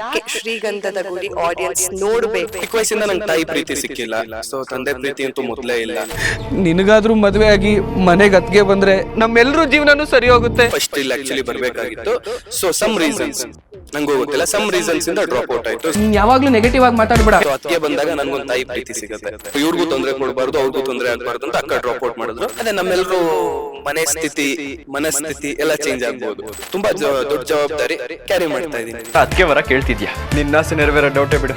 ಯಾಕೆ ಶ್ರೀಗಂಧದ ಗುಡಿ ಆಡಿಯನ್ಸ್ ನೋಡ್ಬೇಕು? ಚಿಕ್ಕ ವಯಸ್ಸಿಂದ ನಂಗೆ ತಾಯಿ ಪ್ರೀತಿ ಸಿಕ್ಕಿಲ್ಲ. ಸೊ ತಂದೆ ಪ್ರೀತಿ ಅಂತೂ ಮೊದಲೇ ಇಲ್ಲ. ನಿನಗಾದ್ರೂ ಮದುವೆ ಆಗಿ ಮನೆಗೆ ಅತ್ಗೆ ಬಂದ್ರೆ ನಮ್ಮೆಲ್ಲರೂ ಜೀವನನೂ ಸರಿ ಹೋಗುತ್ತೆ. ಫಸ್ಟ್ ಇಲ್ಲಿ ಆಕ್ಚುಲಿ ಬರಬೇಕಾಗಿತ್ತು. ಸೊ ಸಮ್ ರೀಸನ್ಸ್ ನಂಗೂ ಗೊತ್ತಿಲ್ಲ. ಸಮ್ ರೀಸನ್ಸ್ ಇಂದ ಡ್ರಾಪ್ ಔಟ್ ಆಯ್ತು. ನೀನ್ ಯಾವಾಗ್ಲೂ ನೆಗೆಟಿವ್ ಆಗಿ ಮಾತಾಡ್ಬೇಡ. ಸೊ ಅದಕ್ಕೆ ಬಂದಾಗ ನಂಗೊಂದು ತಾಯಿ ಪ್ರೀತಿ ಸಿಗುತ್ತೆ. ಇವ್ರಿಗೂ ತೊಂದರೆ ಕೊಡಬಾರ್ದು ಅವ್ರಿಗೂ ತೊಂದರೆ ಆಗ್ಬಾರ್ದು ಅಂತ ಅಕ್ಕ ಡ್ರಾಪ್ ಔಟ್ ಮಾಡಿದ್ರು. ಅದೇ ನಮ್ಮೆಲ್ಲರೂ ಮನೆ ಸ್ಥಿತಿ ಮನಸ್ಥಿತಿ ಎಲ್ಲ ಚೇಂಜ್ ಆಗ್ಬೋದು. ತುಂಬಾ ದೊಡ್ಡ ಜವಾಬ್ದಾರಿ ಕ್ಯಾರಿ ಮಾಡ್ತಾ ಇದೀನಿ. ಅದಕ್ಕೆ ವರ ಕೇಳ್ತಿದ್ಯಾ? ನಿನ್ನ ಆಸೆ ನೆರವೇರೋ ಡೌಟೇ ಬಿಡು.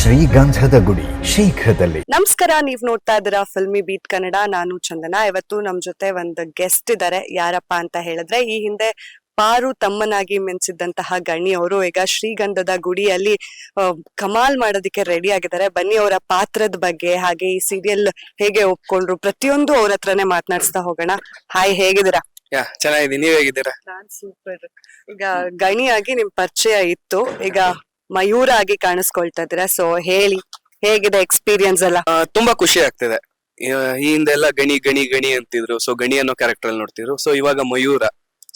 ಶ್ರೀಗಂಧದ ಗುಡಿ ಶೀಘ್ರದಲ್ಲಿ. ನಮಸ್ಕಾರ ನೀವ್ ನೋಡ್ತಾ ಇದ್ದೀರಾ ಫಿಲ್ಮಿ ಬೀಟ್ ಕನ್ನಡ ನಾನು ಚಂದನ. ಇವತ್ತು ನಮ್ ಜೊತೆ ಒಂದು ಗೆಸ್ಟ್ ಇದಾರೆ ಯಾರಪ್ಪ ಅಂತ ಹೇಳಿದ್ರೆ ಈ ಹಿಂದೆ ಪಾರು ತಮ್ಮನಾಗಿ ಮೆನ್ಸಿದ್ದಂತಹ ಗಣಿ ಅವರು ಈಗ ಶ್ರೀಗಂಧದ ಗುಡಿಯಲ್ಲಿ ಕಮಾಲ್ ಮಾಡೋದಕ್ಕೆ ರೆಡಿ ಆಗಿದ್ದಾರೆ. ಬನ್ನಿ ಅವರ ಪಾತ್ರದ ಬಗ್ಗೆ ಹಾಗೆ ಈ ಸೀರಿಯಲ್ ಹೇಗೆ ಒಪ್ಕೊಂಡ್ರು? ಪ್ರತಿಯೊಂದು ಅವ್ರ ಹತ್ರನೇ ಮಾತನಾಡಿಸ್ತಾ ಹೋಗೋಣ. ಹಾಯ್ ಹೇಗಿದ್ದೀರಾ? ಚೆನ್ನಾಗಿದ್ದೀನಿ. ನೀವ್ ಹೇಗಿದ್ದೀರಾ? ನಾನ್ ಸೂಪರ್ ಈಗ ಗಣಿಯಾಗಿ ನಿಮ್ ಪರಿಚಯ ಇತ್ತು. ಈಗ ಮಯೂರ ಆಗಿ ಕಾಣಿಸ್ಕೊಳ್ತಾ ಇದ್ದೀರಾ. ಸೊ ಹೇಳಿ ಹೇಗಿದೆ ಎಕ್ಸ್ಪೀರಿಯನ್ಸ್ ಎಲ್ಲ? ತುಂಬಾ ಖುಷಿ ಆಗ್ತಿದೆ. ಈ ಈ ಹಿಂದೆ ಎಲ್ಲ ಗಣಿ ಗಣಿ ಗಣಿ ಅಂತಿದ್ರು. ಸೊ ಗಣಿ ಅನ್ನೋ ಕ್ಯಾರೆಕ್ಟರ್ ಅಲ್ಲಿ ನೋಡ್ತಿದ್ರು. ಸೊ ಇವಾಗ ಮಯೂರ.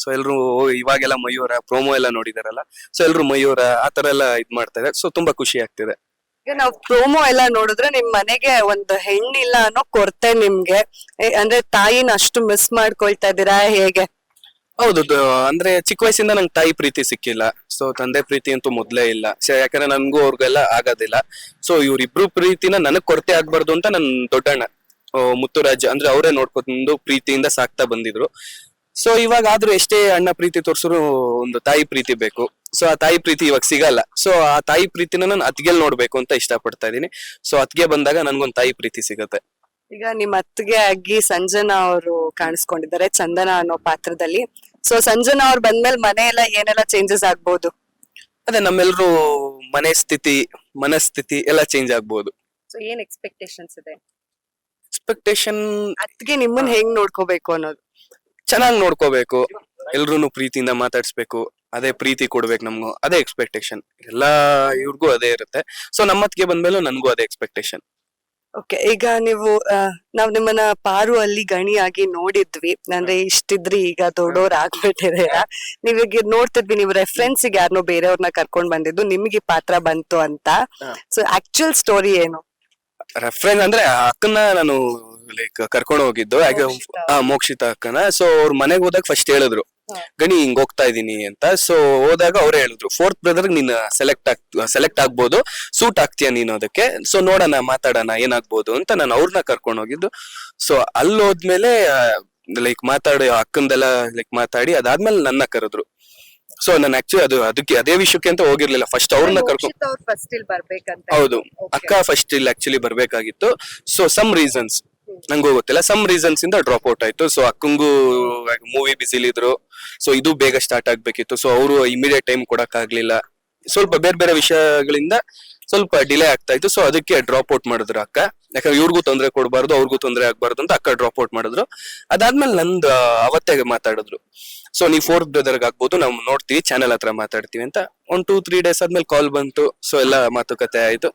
ಸೊ ಎಲ್ರು ಓ, ಇವಾಗೆಲ್ಲ ಮಯೂರ ಪ್ರೋಮೋ ಎಲ್ಲ ನೋಡಿದಾರಲ್ಲ? ಸೊ ಎಲ್ರು ಮಯೂರ ಆತರ ಎಲ್ಲ ಇದ್ ಮಾಡ್ತಾರೆ. ಸೊ ತುಂಬಾ ಖುಷಿ ಆಗ್ತಿದೆ. ಈಗ ನಾವು ಪ್ರೋಮೋ ಎಲ್ಲ ನೋಡಿದ್ರೆ ನಿಮ್ ಮನೆಗೆ ಒಂದು ಹೆಣ್ಣಿಲ್ಲ ಅನ್ನೋ ಕೊರತೆ ನಿಮ್ಗೆ. ಏ, ಅಂದ್ರೆ ತಾಯಿನ ಅಷ್ಟು ಮಿಸ್ ಮಾಡ್ಕೊಳ್ತಾ ಇದ್ದೀರಾ? ಹೇಗೆ? ಹೌದು ದ- ಅಂದ್ರೆ ಚಿಕ್ಕ ವಯಸ್ಸಿಂದ ನಂಗೆ ತಾಯಿ ಪ್ರೀತಿ ಸಿಕ್ಕಿಲ್ಲ. ಸೊ ತಂದೆ ಪ್ರೀತಿ ಅಂತೂ ಮೊದ್ಲೇ ಇಲ್ಲ. ಸೊ ಯಾಕಂದ್ರೆ ನನ್ಗೂ ಅವ್ರಿಗೆಲ್ಲ ಆಗೋದಿಲ್ಲ. ಸೊ ಇವ್ರಿಬ್ರು ಪ್ರೀತಿನ ನನಗ್ ಕೊರತೆ ಆಗ್ಬಾರ್ದು ಅಂತ ನನ್ ದೊಡ್ಡಣ್ಣ ಆ, ಮುತ್ತುರಾಜ್ ಅಂದ್ರೆ ಅವರೇ ನೋಡ್ಕೊಂಡು ಪ್ರೀತಿಯಿಂದ ಸಾಕ್ತಾ ಬಂದಿದ್ರು. ಸೊ ಇವಾಗ ಆದ್ರೂ ಎಷ್ಟೇ ಅಣ್ಣ ಪ್ರೀತಿ ತೋರ್ಸಿದ್ರು ಒಂದು ತಾಯಿ ಪ್ರೀತಿ ಬೇಕು. ಸೊ ಆ ತಾಯಿ ಪ್ರೀತಿ ಇವಾಗ ಸಿಗಲ್ಲ. ಸೊ ಆ ತಾಯಿ ಪ್ರೀತಿನ ನಾನು ಅತ್ಗೆಲ್ ನೋಡ್ಬೇಕು ಅಂತ ಇಷ್ಟಪಡ್ತಾ ಇದೀನಿ ಸೊ ಅತ್ಗೆ ಬಂದಾಗ ನನ್ಗೊಂದು ತಾಯಿ ಪ್ರೀತಿ ಸಿಗುತ್ತೆ. ಈಗ ನಿಮ್ ಅತ್ತಿಗೆ ಆಗಿ ಸಂಜನಾ ಅವರು ಕಾಣಿಸ್ಕೊಂಡಿದ್ದಾರೆ ಚಂದನ ಅನ್ನೋ ಪಾತ್ರದಲ್ಲಿ. ಸೊ ಸಂಜನಾ ಅವ್ರು ಬಂದ್ಮೇಲೆ ಮನೆ ಎಲ್ಲ ಏನೆಲ್ಲ ಚೇಂಜಸ್ ಆಗ್ಬೋದು? ಅದೇ ನಮ್ಮೆಲ್ರು ಮನೆ ಸ್ಥಿತಿ ಮನಸ್ಥಿತಿ ಎಲ್ಲ ಚೇಂಜ್ ಆಗ್ಬೋದು. ಸೊ ಏನ್ ಎಕ್ಸ್ಪೆಕ್ಟೇಷನ್ಸ್ ಇದೆ? ಎಕ್ಸ್ಪೆಕ್ಟೇಷನ್ ಅತ್ತಿಗೆ ನಿಮ್ಮನ್ನ ಹೆಂಗ್ ನೋಡ್ಕೋಬೇಕು ಅನ್ನೋದು? ಚೆನ್ನಾಗಿ ನೋಡ್ಕೋಬೇಕು ಎಲ್ರು ಪ್ರೀತಿಯಿಂದ ಮಾತಾಡ್ಸ್ಬೇಕು ಅದೇ ಪ್ರೀತಿ ಕೊಡ್ಬೇಕು ನಮ್ಗೂ ಅದೇ ಎಕ್ಸ್ಪೆಕ್ಟೇಷನ್ ಎಲ್ಲಾ ಇವ್ರಿಗೂ ಅದೇ ಇರುತ್ತೆ. ಸೊ ನಮ್ಮತ್ಗೆ ಬಂದ್ಮೇಲೂ ನನ್ಗೂ ಅದೇ ಎಕ್ಸ್ಪೆಕ್ಟೇಷನ್ ಓಕೆ ಈಗ ನೀವು ನಾವ್ ನಿಮ್ಮನ್ನ ಪಾರು ಅಲ್ಲಿ ಗಣಿಯಾಗಿ ನೋಡಿದ್ವಿ. ಅಂದ್ರೆ ಇಷ್ಟಿದ್ರಿ ಈಗ ದೊಡ್ಡೋರ್ ಆಗ್ಬಿಟ್ಟಿದ್ದೀರಾ. ನೀವೀಗ ನೋಡ್ತಿದ್ವಿ ನೀವು ರೆಫರೆನ್ಸ್ ಯಾರನ್ನೋ ಬೇರೆಯವ್ರನ್ನ ಕರ್ಕೊಂಡ್ ಬಂದಿದ್ದು ನಿಮ್ಗೆ ಪಾತ್ರ ಬಂತು ಅಂತ. ಸೊ ಆಕ್ಚುಯಲ್ ಸ್ಟೋರಿ ಏನು? ರೆಫರೆನ್ಸ್ ಅಂದ್ರೆ ಅಕ್ಕನ್ನ ಅಕ್ಕನ ನಾನು ಲೈಕ್ ಕರ್ಕೊಂಡು ಹೋಗಿದ್ದು. ಹಾಗೆ ಆ ಮೋಕ್ಷಿತ ಅಕ್ಕನ. ಸೊ ಅವ್ರ ಮನೆಗೆ ಹೋದಾಗ ಫಸ್ಟ್ ಹೇಳಿದ್ರು. ಗಣಿ ಹಿಂಗ್ ಹೋಗ್ತಾ ಇದೀನಿ ಅಂತ. ಸೊ ಹೋದಾಗ ಅವ್ರೇ ಹೇಳಿದ್ರು ಫೋರ್ತ್ ಬ್ರದರ್ ನೀನ್ ಸೆಲೆಕ್ಟ್ ಆಗ್ ಸೆಲೆಕ್ಟ್ ಆಗ್ಬೋದು. ಸೂಟ್ ಆಗ್ತೀಯ ನೀನು ಅದಕ್ಕೆ? ಸೊ ನೋಡೋಣ ಮಾತಾಡೋಣ ಏನಾಗ್ಬೋದು ಅಂತ ನಾನು ಅವ್ರನ್ನ ಕರ್ಕೊಂಡು ಹೋಗಿದ್ದು. ಸೊ ಅಲ್ಲಿ ಹೋದ್ಮೇಲೆ ಲೈಕ್ ಮಾತಾಡಿ ಅಕ್ಕಂದೆಲ್ಲ ಲೈಕ್ ಮಾತಾಡಿ ಅದಾದ್ಮೇಲೆ ನನ್ನ ಕರೆದ್ರು. ಸೊ ನಾನು ಆಕ್ಚುಲಿ ಅದು ಅದಕ್ಕೆ ಅದೇ ವಿಷಯಕ್ಕೆ ಅಂತ ಹೋಗಿರ್ಲಿಲ್ಲ. ಫಸ್ಟ್ ಅವ್ರನ್ನ ಕರ್ಕೊಂಡು ಹೌದು. ಅಕ್ಕ ಫಸ್ಟ್ ಇಲ್ಲಿ ಆಕ್ಚುಲಿ ಬರ್ಬೇಕಾಗಿತ್ತು. ಸೊ ಸಮ್ ರೀಸನ್ಸ್ ನಂಗೂ ಗೊತ್ತಿಲ್ಲ. ಸಮ್ ರೀಸನ್ಸ್ ಇಂದ ಡ್ರಾಪ್ ಔಟ್ ಆಯ್ತು. ಸೊ ಅಕ್ಕಂಗೂ ಮೂವಿ ಬಿಸಿಲಿದ್ರು ಸೊ ಇದು ಬೇಗ ಸ್ಟಾರ್ಟ್ ಆಗ್ಬೇಕಿತ್ತು. ಸೊ ಅವರು ಇಮಿಡಿಯೇಟ್ ಟೈಮ್ ಕೊಡಕ್ ಆಗ್ಲಿಲ್ಲ. ಸ್ವಲ್ಪ ಬೇರೆ ಬೇರೆ ವಿಷಯಗಳಿಂದ ಸ್ವಲ್ಪ ಡಿಲೇ ಆಗ್ತಾ ಇತ್ತು. ಸೊ ಅದಕ್ಕೆ ಡ್ರಾಪ್ ಔಟ್ ಮಾಡಿದ್ರು ಅಕ್ಕ. ಯಾಕಂದ್ರೆ ಇವ್ರಿಗೂ ತೊಂದರೆ ಕೊಡಬಾರ್ದು, ಅವ್ರಿಗೂ ತೊಂದರೆ ಆಗ್ಬಾರ್ದು ಅಂತ ಅಕ್ಕ ಡ್ರಾಪ್ ಔಟ್ ಮಾಡಿದ್ರು. ಅದಾದ್ಮೇಲೆ ನಂದು ಅವತ್ತೇ ಮಾತಾಡಿದ್ರು. ಸೊ ನೀವು ಫೋರ್ತ್ ಬ್ರದರ್ಗೆ ಆಗ್ಬೋದು. ನಾವು ನೋಡ್ತೀವಿ ಚಾನೆಲ್ ಹತ್ರ ಮಾತಾಡ್ತೀವಿ ಅಂತ. ಒನ್ ಟೂ ತ್ರೀ ಡೇಸ್ ಆದ್ಮೇಲೆ ಕಾಲ್ ಬಂತು. ಸೊ ಎಲ್ಲ ಮಾತುಕತೆ ಆಯ್ತು.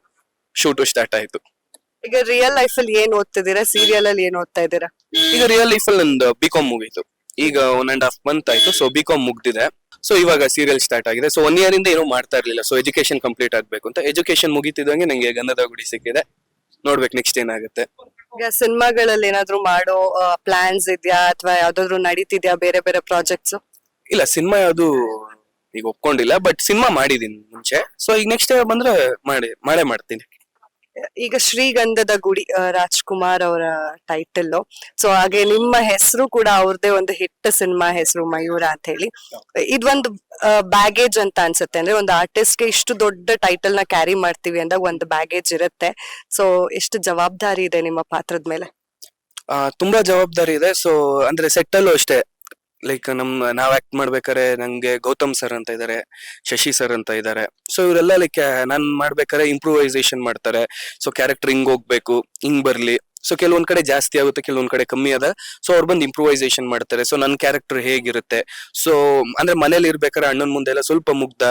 ಶೂಟು ಸ್ಟಾರ್ಟ್ ಆಯ್ತು. ಈಗ ರಿಯಲ್ ಲೈಫ್ ಅಲ್ಲಿ ಏನ್ ಓದ್ತಿದ್ದೀರಾ? ಸೀರಿಯಲ್ ಅಲ್ಲಿ ಏನ್ ಓದ್ತಾ ಇದ್ದೀರಾ? ಈಗ ರಿಯಲ್ ಲೈಫ್ ಅಲ್ಲಿ ನಂದು ಬಿ ಕಾಮ್ ಮುಗೀತು. ಈಗ ಒನ್ ಅಂಡ್ ಹಾಫ್ ಮಂತ್ ಆಯ್ತು. ಸೊ ಬಿ ಕಾಮ್ ಮುಗ್ದಿದೆ. ಸೊ ಇವಾಗ ಸೀರಿಯಲ್ ಸ್ಟಾರ್ಟ್ ಆಗಿದೆ. ಸೊ ಒನ್ ಇಯರ್ ಇಂದ ಏನು ಮಾಡ್ತಾ ಇರ್ಲಿಲ್ಲ. ಸೊ ಎಜುಕೇಶನ್ ಕಂಪ್ಲೀಟ್ ಆಗ್ಬೇಕು ಅಂತ. ಎಜುಕೇಶನ್ ಮುಗೀತಿದಂಗೆ ನಂಗೆ ಗಂಧದ ಗುಡಿ ಸಿಕ್ಕಿದೆ. ನೋಡ್ಬೇಕು ನೆಕ್ಸ್ಟ್ ಏನಾಗುತ್ತೆ. ಈಗ ಸಿನಿಮಾಗಳಲ್ಲಿ ಏನಾದ್ರು ಮಾಡೋ ಪ್ಲಾನ್ಸ್ ಇದೆಯಾ? ಅಥವಾ ಯಾವ್ದಾದ್ರು ನಡೀತಿದ್ಯಾ ಬೇರೆ ಬೇರೆ ಪ್ರಾಜೆಕ್ಟ್ಸ್ ಇಲ್ಲ ಸಿನಿಮಾ ಯಾವುದು ಈಗ ಒಪ್ಕೊಂಡಿಲ್ಲ ಬಟ್ ಸಿನಿಮಾ ಮಾಡಿದೀನಿ ಮುಂಚೆ. ಸೊ ಈಗ ನೆಕ್ಸ್ಟ್ ಬಂದ್ರೆ ಮಾಡಿ ಮಾಡೇ ಮಾಡ್ತೀನಿ. ಈಗ ಶ್ರೀಗಂಧದ ಗುಡಿ ರಾಜ್ಕುಮಾರ್ ಅವರ ಟೈಟಲ್ ಸೊ ಹಾಗೆ ನಿಮ್ಮ ಹೆಸರು ಕೂಡ ಅವ್ರದೇ ಒಂದು ಹಿಟ್ ಸಿನಿಮಾ ಹೆಸರು, ಮಯೂರ ಅಂತ ಹೇಳಿ ಇದೊಂದು ಬ್ಯಾಗೇಜ್ ಅಂತ ಅನ್ಸುತ್ತೆ. ಅಂದ್ರೆ ಒಂದು ಆರ್ಟಿಸ್ಟ್ಗೆ ಇಷ್ಟು ದೊಡ್ಡ ಟೈಟಲ್ನ ಕ್ಯಾರಿ ಮಾಡ್ತೀವಿ ಅಂದಾಗ ಒಂದು ಬ್ಯಾಗೇಜ್ ಇರುತ್ತೆ. ಸೊ ಎಷ್ಟು ಜವಾಬ್ದಾರಿ ಇದೆ ನಿಮ್ಮ ಪಾತ್ರದ ಮೇಲೆ? ತುಂಬಾ ಜವಾಬ್ದಾರಿ ಇದೆ. ಸೊ ಅಂದ್ರೆ ಸೆಟ್ ಅಲ್ಲೂ ಅಷ್ಟೇ. ಲೈಕ್ ನಮ್, ನಾವ್ ಆಕ್ಟ್ ಮಾಡ್ಬೇಕಾರೆ ನಂಗೆ ಗೌತಮ್ ಸರ್ ಅಂತ ಇದಾರೆ, ಶಶಿ ಸರ್ ಅಂತ ಇದಾರೆ. ಸೊ ಇವರೆಲ್ಲ ಲೈಕ್ ನಾನ್ ಮಾಡ್ಬೇಕಾರೆ ಇಂಪ್ರೂವೈಸೇಷನ್ ಮಾಡ್ತಾರೆ. ಸೊ ಕ್ಯಾರೆಕ್ಟರ್ ಹಿಂಗ್ ಹೋಗ್ಬೇಕು, ಹಿಂಗ್ ಬರ್ಲಿ. ಸೊ ಕೆಲವೊಂದ್ ಕಡೆ ಜಾಸ್ತಿ ಆಗುತ್ತೆ, ಕೆಲವೊಂದ್ ಕಡೆ ಕಮ್ಮಿ ಅದ. ಸೊ ಅವ್ರು ಬಂದು ಇಂಪ್ರೂವೈಸೇಷನ್ ಮಾಡ್ತಾರೆ. ಸೊ ನನ್ನ ಕ್ಯಾರೆಕ್ಟರ್ ಹೇಗಿರುತ್ತೆ? ಸೊ ಅಂದ್ರೆ ಮನೇಲಿ ಇರ್ಬೇಕಾದ್ರೆ ಅಣ್ಣನ ಮುಂದೆ ಎಲ್ಲ ಸ್ವಲ್ಪ ಮುಗ್ಧ.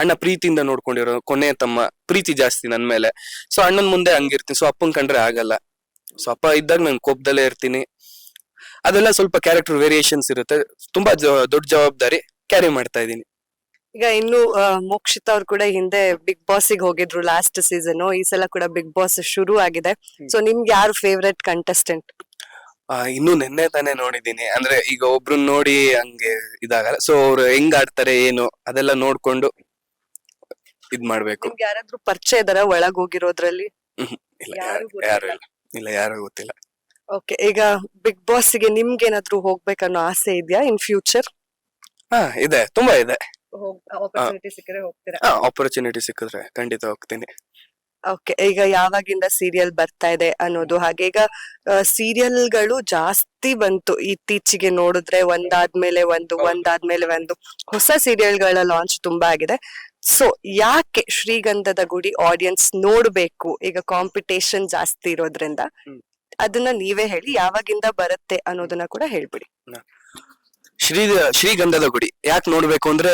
ಅಣ್ಣ ಪ್ರೀತಿಯಿಂದ ನೋಡ್ಕೊಂಡಿರೋ ಕೊನೆ ತಮ್ಮ, ಪ್ರೀತಿ ಜಾಸ್ತಿ ನನ್ ಮೇಲೆ. ಸೊ ಅಣ್ಣನ ಮುಂದೆ ಹಂಗಿರ್ತೀನಿ. ಸೊ ಅಪ್ಪನ್ ಕಂಡ್ರೆ ಆಗಲ್ಲ. ಸೊ ಅಪ್ಪ ಇದ್ದಾಗ ನಾನು ಕೋಪದಲ್ಲೇ ಇರ್ತೀನಿ. ಅದೆಲ್ಲ ಸ್ವಲ್ಪ ಕ್ಯಾರೆಕ್ಟರ್ ವೇರಿಯೇಷನ್ಸ್ ಇರುತ್ತೆ. ತುಂಬಾ ದೊಡ್ಡ ಜವಾಬ್ದಾರಿ ಕ್ಯಾರಿ ಮಾಡ್ತಾ ಇದ್ದೀನಿ. ಈಗ ಇನ್ನು ಮೋಕ್ಷಿತ ಅವ್ರು ಕೂಡ ಹಿಂದೆ ಬಿಗ್ ಬಾಸ್ಗೆ ಹೋಗಿದ್ರು ಲಾಸ್ಟ್ ಸೀಸನ್ ಈ ಸಲ ಕೂಡ ಬಿಗ್ ಬಾಸ್ ಶುರು ಆಗಿದೆ. ಸೊ ನಿಮ್ಗೆ ಯಾರು ಫೇವ್ರೆಟ್ ಕಂಟೆಸ್ಟೆಂಟ್ ಇನ್ನು ನಿನ್ನೆ ತಾನೇ ನೋಡಿದೀನಿ ಅಂದ್ರೆ ಈಗ ಒಬ್ರನ್ನ ನೋಡಿ ಹಂಗೆ ಇದಾಗಲ್ಲ. ಸೊ ಅವ್ರು ಹೆಂಗ್ ಆಡ್ತಾರೆ ಏನು ಅದೆಲ್ಲ ನೋಡ್ಕೊಂಡು ಇದ್ ಮಾಡ್ಬೇಕು. ಯಾರಾದ್ರೂ ಪರಿಚಯ ಇದಾರ ಒಳಗ್ ಹೋಗಿರೋದ್ರಲ್ಲಿ? ಇಲ್ಲ ಯಾರು ಯಾರು ಯಾರು ಇಲ್ಲ. ಇಲ್ಲ ಯಾರು ಗೊತ್ತಿಲ್ಲ. ಓಕೆ ಈಗ ಬಿಗ್ ಬಾಸ್ಗೆ ನಿಮ್ಗೆ ಏನಾದ್ರೂ ಹೋಗ್ಬೇಕನ್ನೋ ಆಸೆ ಇದೆಯಾ ಇನ್ ಫ್ಯೂಚರ್ ಹಾ ಇದೆ ತುಂಬಾ ಇದೆ. ಆಪರ್ಚುನಿಟಿ ಸಿಕ್ಕರೆ ಹೋಗ್ತೀರಾ? ಆಪರ್ಚುನಿಟಿ ಸಿಕ್ಕಿದ್ರೆ ಖಂಡಿತ ಹೋಗ್ತೀನಿ. ಓಕೆ ಈಗ ಯಾವಾಗಿಂದ ಸೀರಿಯಲ್ ಬರ್ತಾ ಇದೆ ಅನ್ನೋದು ಹಾಗೆ. ಈಗ ಸೀರಿಯಲ್ಗಳು ಜಾಸ್ತಿ ಬಂತು ಇತ್ತೀಚೆಗೆ ನೋಡಿದ್ರೆ ಒಂದಾದ್ಮೇಲೆ ಒಂದು ಒಂದಾದ್ಮೇಲೆ ಒಂದು. ಹೊಸ ಸೀರಿಯಲ್ಗಳ ಲಾಂಚ್ ತುಂಬಾ ಆಗಿದೆ. ಸೊ ಯಾಕೆ ಶ್ರೀಗಂಧದ ಗುಡಿ ಆಡಿಯನ್ಸ್ ನೋಡ್ಬೇಕು? ಈಗ ಕಾಂಪಿಟೇಷನ್ ಜಾಸ್ತಿ ಇರೋದ್ರಿಂದ. ಅದನ್ನ ನೀವೇ ಹೇಳಿ, ಯಾವಾಗಿಂದ ಬರುತ್ತೆ ಅನ್ನೋದನ್ನ ಕೂಡ ಹೇಳ್ಬಿಡಿ. ಶ್ರೀ, ಶ್ರೀಗಂಧದ ಗುಡಿ, ಯಾಕೆ ನೋಡ್ಬೇಕು ಅಂದ್ರೆ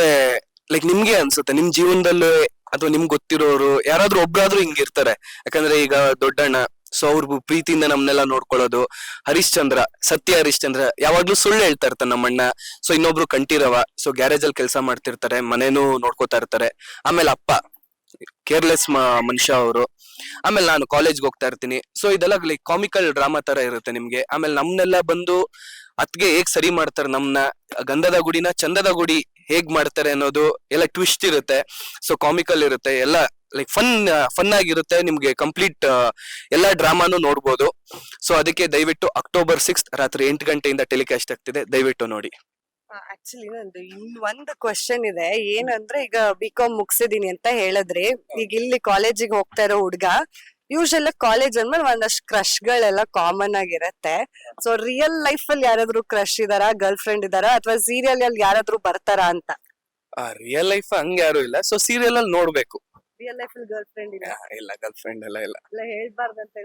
ಲೈಕ್ ನಿಮ್ಗೆ ಅನ್ಸುತ್ತೆ, ನಿಮ್ ಜೀವನದಲ್ಲೇ ಅಥವಾ ನಿಮ್ಗೆ ಗೊತ್ತಿರೋರು, ಯಾರಾದ್ರೂ ಒಬ್ರಾದ್ರೂ ಹಿಂಗಿರ್ತಾರೆ ಯಾಕಂದ್ರೆ ಈಗ ದೊಡ್ಡಣ್ಣ, ಸೊ ಅವ್ರ ಪ್ರೀತಿಯಿಂದ ನಮ್ನೆಲ್ಲ ನೋಡ್ಕೊಳ್ಳೋದು, ಹರಿಶ್ಚಂದ್ರ, ಸತ್ಯ ಹರಿಶ್ಚಂದ್ರ, ಯಾವಾಗ್ಲೂ ಸುಳ್ಳು ಹೇಳ್ತಾ ಇರ್ತಾರೆ ನಮ್ಮಣ್ಣ. ಸೊ ಇನ್ನೊಬ್ರು ಕಂಠೀರವ, ಸೊ ಗ್ಯಾರೇಜ್ ಅಲ್ಲಿ ಕೆಲಸ ಮಾಡ್ತಿರ್ತಾರೆ, ಮನೇನು ನೋಡ್ಕೋತಾ ಇರ್ತಾರೆ. ಆಮೇಲೆ ಅಪ್ಪ. ಕೇರ್ಲೆಸ್ ಮನುಷ್ಯ ಅವರು. ಆಮೇಲೆ ನಾನು ಕಾಲೇಜ್ಗೆ ಹೋಗ್ತಾ ಇರ್ತೀನಿ. ಸೊ ಇದೆಲ್ಲ ಲೈಕ್ ಕಾಮಿಕಲ್ ಡ್ರಾಮಾ ತರ ಇರುತ್ತೆ ನಿಮ್ಗೆ. ಆಮೇಲೆ ನಮ್ನೆಲ್ಲ ಬಂದು ಅತ್ಗೆ ಹೇಗ್ ಸರಿ ಮಾಡ್ತಾರೆ ನಮ್ನ, ಗಂಧದ ಗುಡಿನ ಚಂದದ ಗುಡಿ ಹೇಗ್ ಮಾಡ್ತಾರೆ ಅನ್ನೋದು ಎಲ್ಲ ಟ್ವಿಸ್ಟ್ ಇರುತ್ತೆ. ಸೊ ಕಾಮಿಕಲ್ ಇರುತ್ತೆ. ಎಲ್ಲ ಲೈಕ್ ಫನ್ ಫನ್ ಆಗಿರುತ್ತೆ ನಿಮ್ಗೆ ಕಂಪ್ಲೀಟ್ ಎಲ್ಲಾ ಡ್ರಾಮಾನು ನೋಡ್ಬೋದು. ಸೊ ಅದಕ್ಕೆ ದಯವಿಟ್ಟು ಅಕ್ಟೋಬರ್ ಸಿಕ್ಸ್ ರಾತ್ರಿ ಎಂಟು ಗಂಟೆಯಿಂದ ಟೆಲಿಕಾಸ್ಟ್ ಆಗ್ತಿದೆ. ದಯವಿಟ್ಟು ನೋಡಿ. ಆಕ್ಚುಲಿ ನಂದು ಇನ್ ಒಂದು ಕ್ವಶನ್ ಇದೆ. ಏನಂದ್ರೆ ಈಗ ಬಿ ಕಾಮ್ ಮುಗ್ಸಿದೀನಿ ಅಂತ ಹೇಳಿದ್ರಿ ಈಗ ಇಲ್ಲಿ ಕಾಲೇಜಿಗೆ ಹೋಗ್ತಾ ಇರೋ ಹುಡ್ಗ ಯೂಶಲ್ ಕಾಲೇಜ್ ಅಂದ್ಮೇಲೆ ಒಂದಷ್ಟು ಕ್ರಶ್ ಗಳೆಲ್ಲ ಕಾಮನ್ ಆಗಿರತ್ತೆ. ಸೊ ರಿಯಲ್ ಲೈಫ್ ಅಲ್ಲಿ ಯಾರಾದ್ರೂ ಕ್ರಶ್ ಇದಾರಾ ಗರ್ಲ್ ಫ್ರೆಂಡ್ ಇದಾರಾ ಅಥವಾ ಸೀರಿಯಲ್ ಅಲ್ಲಿ ಯಾರಾದ್ರೂ ಬರ್ತಾರಾ ಅಂತ? ರಿಯಲ್ ಲೈಫ್ ಹಂಗ ಯಾರು ಇಲ್ಲ. ಸೊ ಸೀರಿಯಲ್ ಅಲ್ಲಿ ನೋಡ್ಬೇಕು. ರಿಯಲ್ ಲೈಫ್ ಅಲ್ಲಿ ಗರ್ಲ್ ಫ್ರೆಂಡ್ ಇಲ್ಲ ಇಲ್ಲ ಗರ್ಲ್ ಫ್ರೆಂಡ್ ಎಲ್ಲ ಇಲ್ಲ. ಇಲ್ಲ ಹೇಳ್ಬಾರ್ದಂತ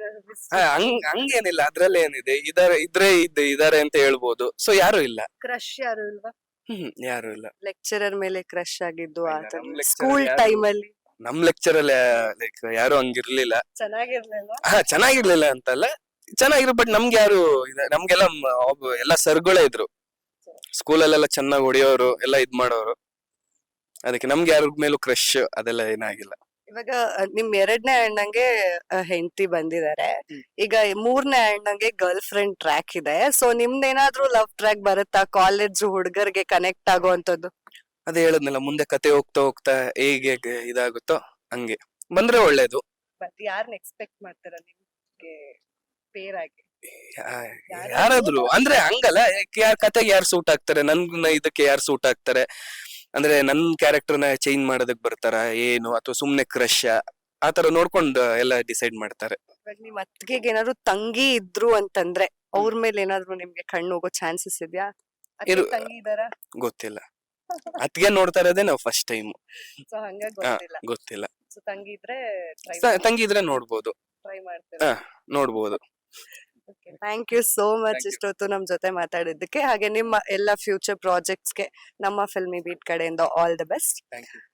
ಆ, ಹಂಗ್ ಹಂಗೇನಿಲ್ಲ ಅದ್ರಲ್ಲಿ ಏನಿದೆ ಇದಾರೆ ಇದ್ರೆ ಇದ್ದೆ ಇದಾರೆ ಅಂತ ಹೇಳ್ಬೋದು. ಸೊ ಯಾರು ಇಲ್ಲ. ಕ್ರಶ್ ಯಾರು ಇಲ್ವಾ? ಹ್ಮ್ ಯಾರು ಇಲ್ಲ. ಲೆಕ್ಚರರ್ ಮೇಲೆ ಕ್ರಶ್ ಆಗಿದ್ದು ಇಲ್ಲ, ಆತರ ನಮ್ lecturer ಸ್ಕೂಲ್ ಯಾರು- ಟೈಮ್ ಅಲ್ಲಿ. ನಮ್ ಲೆಕ್ಚರ್ ಅಲ್ಲಿ ಲೈಕ್ ಯಾರು ಹಂಗಿರ್ಲಿಲ್ಲ. ಚೆನ್ನಾಗಿರ್ಲಿಲ್ಲ ಹಾ ಚೆನ್ನಾಗಿರ್ಲಿಲ್ಲ ಅಂತಲ್ಲ. ಚೆನ್ನಾಗಿರು ಬಟ್ ನಮ್ಗೆ ಯಾರು ಇದ- ನಮ್ಗೆಲ್ಲ ಮ- ಒಬ್ಬ ಎಲ್ಲ ಸರ್ಗಳೇ ಇದ್ರು. ಸ್ಕೂಲಲ್ಲೆಲ್ಲ ಚೆನ್ನಾಗಿ ಹೊಡಿಯೋರು ಎಲ್ಲ ಇದ್ ಮಾಡೋರು. ಅದಕ್ಕೆ ನಮ್ಗೆ ಯಾರ ಮೇಲೂ ಕ್ರಶ್ ಅದೆಲ್ಲ ಏನಾಗಿಲ್ಲ. ಇವಾಗ ನಿಮ್ ಎರಡನೇ ಅಣ್ಣಂಗೆ ಹೆಂಡತಿ ಬಂದಿದ್ದಾರೆ ಈಗ ಮೂರನೇ ಅಣ್ಣಂಗೆ ಗರ್ಲ್ ಫ್ರೆಂಡ್ ಟ್ರ್ಯಾಕ್ ಇದೆ. ಸೊ ನಿಮ್ದೇನಾದ್ರೂ ಲವ್ ಟ್ರ್ಯಾಕ್ ಬರುತ್ತಾ? ಕಾಲೇಜ್ ಹುಡುಗರಿಗೆ ಕನೆಕ್ಟ್ ಆಗುವಂತದ್ದು ಅದೇ ಹೇಳದ್ನಲ್ಲ ಮುಂದೆ ಕತೆ ಹೋಗ್ತಾ ಹೋಗ್ತಾ ಹೇಗೆ ಇದಾಗುತ್ತೋ ಹಂಗೆ. ಬಂದ್ರೆ ಒಳ್ಳೇದು. ಬಟ್ ಯಾರನ್ನ ಎಕ್ಸ್ಪೆಕ್ಟ್ ಮಾಡ್ತಾರ ನಿಮ್ಗೆ ಪೇರ್ ಆಗಿ? ಯಾರಾದ್ರೂ ಅಂದ್ರೆ ಹಂಗಲ್ಲ ಯಾರ್ ಕತೆಗೆ ಯಾರು ಸೂಟ್ ಆಗ್ತಾರೆ? ನನ್ ಇದಕ್ಕೆ ಯಾರು ಸೂಟ್ ಆಗ್ತಾರೆ? ಅಂದ್ರೆ ನನ್ ಕ್ಯಾರೆಕ್ಟರ್ನ ಚೇಂಜ್ ಮಾಡೋದಕ್ ಬರ್ತಾರ ಏನು? ಅಥವಾ ಸುಮ್ನೆ ಕ್ರಶ್ ಆತರ ನೋಡ್ಕೊಂಡು ಎಲ್ಲ ಡಿಸೈಡ್ ಮಾಡ್ತಾರೆ. ಇವಾಗ ನಿಮ್ ಅತ್ತಿಗೆಗೆ ಏನಾದ್ರು ತಂಗಿ ಇದ್ರು ಅಂತಂದ್ರೆ ಅವ್ರ ಮೇಲೆ ಏನಾದ್ರು ನಿಮ್ಗೆ ಕಣ್ಣು ಹೋಗೋ ಚಾನ್ಸಸ್ ಇದೆಯಾ? ಅತ್ತೆ ಇರು- ತಂಗಿ ಇದಾರ ಗೊತ್ತಿಲ್ಲ. ಅತ್ಗೆ ನೋಡ್ತಾ ಇರೋದೇ ನಾವು ಫಸ್ಟ್ ಟೈಮ್ ಸೊ ಹಂಗಾಗಿ ಗೊತ್ತಿಲ್ಲ. ಗೊತ್ತಿಲ್ಲ. ಸೊ ತಂಗಿ ಇದ್ರೆ ತಂಗಿ ಇದ್ರೆ ನೋಡ್ಬೋದು. ಟ್ರೈ ಮಾಡ್ತೀರಾ? ಹಾ. ನೋಡ್ಬೋದು. Thank you so much. ಇಷ್ಟೊತ್ತು ನಮ್ ಜೊತೆ ಮಾತಾಡಿದ್ದಕ್ಕೆ ಹಾಗೆ ನಿಮ್ಮ ಎಲ್ಲ ಫ್ಯೂಚರ್ ಪ್ರಾಜೆಕ್ಟ್ಸ್ಗೆ ನಮ್ಮ ಫಿಲ್ಮಿ ಬೀಟ್ ಕಡೆಯಿಂದ ಆಲ್ ದ ಬೆಸ್ಟ್.